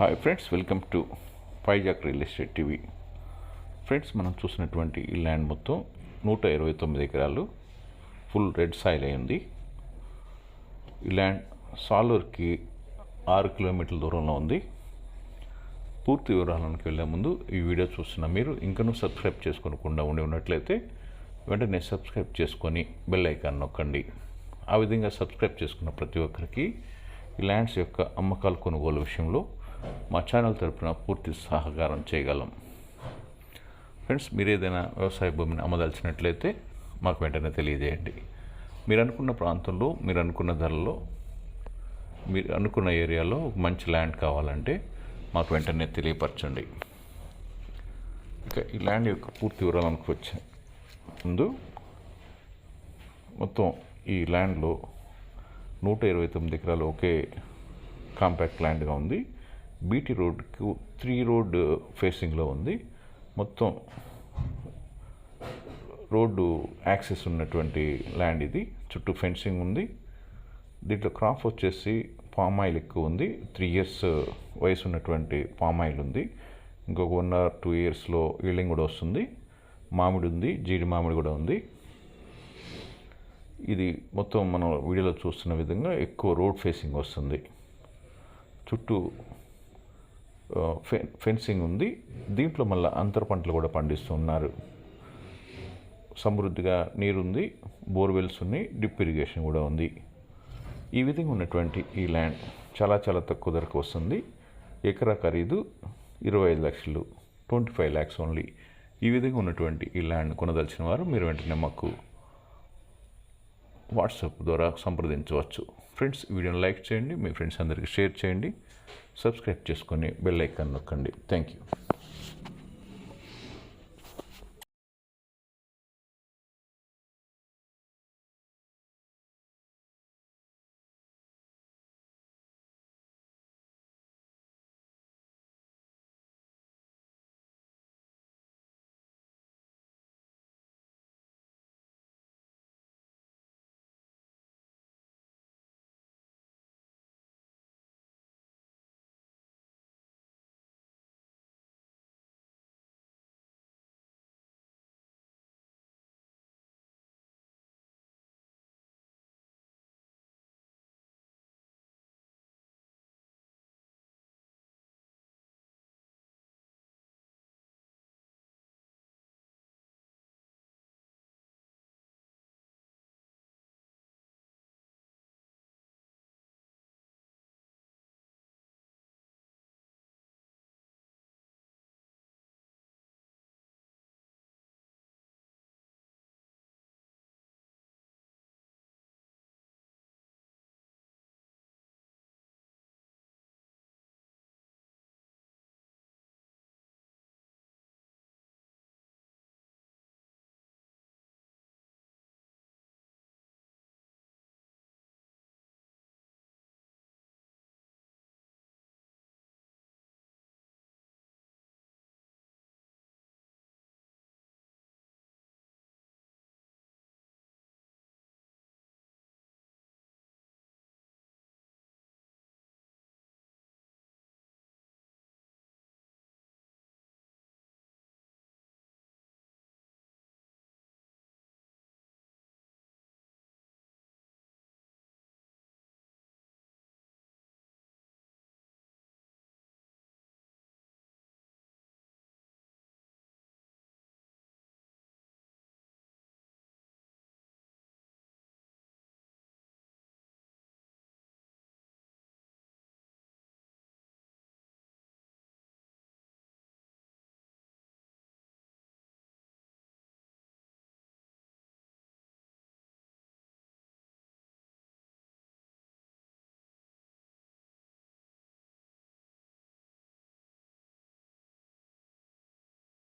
Hi friends welcome to పైజాక్ real estate TV friends మనం చూసినటువంటి ఈ ల్యాండ్ మొత్తం నూట ఇరవై తొమ్మిది ఎకరాలు ఫుల్ రెడ్ సాయిల్ అయింది. ఈ ల్యాండ్ సాలూర్కి ఆరు కిలోమీటర్ల దూరంలో ఉంది. పూర్తి వివరాలకు వెళ్ళే ముందు ఈ వీడియో చూస్తున్న మీరు ఇంకనూ సబ్స్క్రైబ్ చేసుకోకుండా ఉండి ఉన్నట్లయితే వెంటనే సబ్స్క్రైబ్ చేసుకొని బెల్ ఐకాన్ నొక్కండి. ఆ విధంగా సబ్స్క్రైబ్ చేసుకున్న ప్రతి ఒక్కరికి ఈ ల్యాండ్స్ యొక్క అమ్మకాలు కొనుగోలు విషయంలో మా ఛానల్ తరపున పూర్తి సహకారం చేయగలం. ఫ్రెండ్స్ మీరు ఏదైనా వ్యవసాయ భూమిని అమ్మదలిచినట్లయితే మాకు వెంటనే తెలియజేయండి. మీరు అనుకున్న ప్రాంతంలో మీరు అనుకున్న ధరలో మీరు అనుకున్న ఏరియాలో ఒక మంచి ల్యాండ్ కావాలంటే మాకు వెంటనే తెలియపరచండి. ఇక ఈ ల్యాండ్ యొక్క పూర్తి వివరాలకు వచ్చే ముందు మొత్తం ఈ ల్యాండ్లో నూట ఇరవై తొమ్మిది ఎకరాలు ఒకే కాంపాక్ట్ ల్యాండ్గా ఉంది. బీటీ రోడ్కు త్రీ రోడ్ ఫేసింగ్లో ఉంది. మొత్తం రోడ్డు యాక్సెస్ ఉన్నటువంటి ల్యాండ్ ఇది. చుట్టూ ఫెన్సింగ్ ఉంది. దీంట్లో క్రాప్ వచ్చేసి పామ్ ఆయిల్ ఎక్కువ ఉంది. త్రీ ఇయర్స్ వయసు ఉన్నటువంటి పామ్ ఆయిల్ ఉంది. ఇంకొక వన్ ఆర్ టూ ఇయర్స్లో ఈల్డింగ్ కూడా వస్తుంది. మామిడి ఉంది జీడి మామిడి కూడా ఉంది. ఇది మొత్తం మనం వీడియోలో చూస్తున్న విధంగా ఎక్కువ రోడ్ ఫేసింగ్ వస్తుంది. చుట్టూ ఫెన్సింగ్ ఉంది. దీంట్లో మళ్ళీ అంతర పంటలు కూడా పండిస్తున్నారు. సమృద్ధిగా నీరుంది బోర్వెల్స్ ఉన్నాయి డిప్ ఇరిగేషన్ కూడా ఉంది. ఈ విధంగా ఉన్నటువంటి ఈ ల్యాండ్ చాలా చాలా తక్కువ ధరకు వస్తుంది. ఎకరా ఖరీదు ఇరవై ఐదు లక్షలు ట్వంటీ ఫైవ్ ల్యాక్స్ ఓన్లీ. ఈ విధంగా ఉన్నటువంటి ఈ ల్యాండ్ కొనదలిచిన వారు మీరు వెంటనే మాకు వాట్సాప్ ద్వారా సంప్రదించవచ్చు. ఫ్రెండ్స్ వీడియోని లైక్ చేయండి మీ ఫ్రెండ్స్ అందరికీ షేర్ చేయండి. సబ్స్క్రైబ్ చేసుకొని బెల్ ఐకాన్ నొక్కండి. Thank you.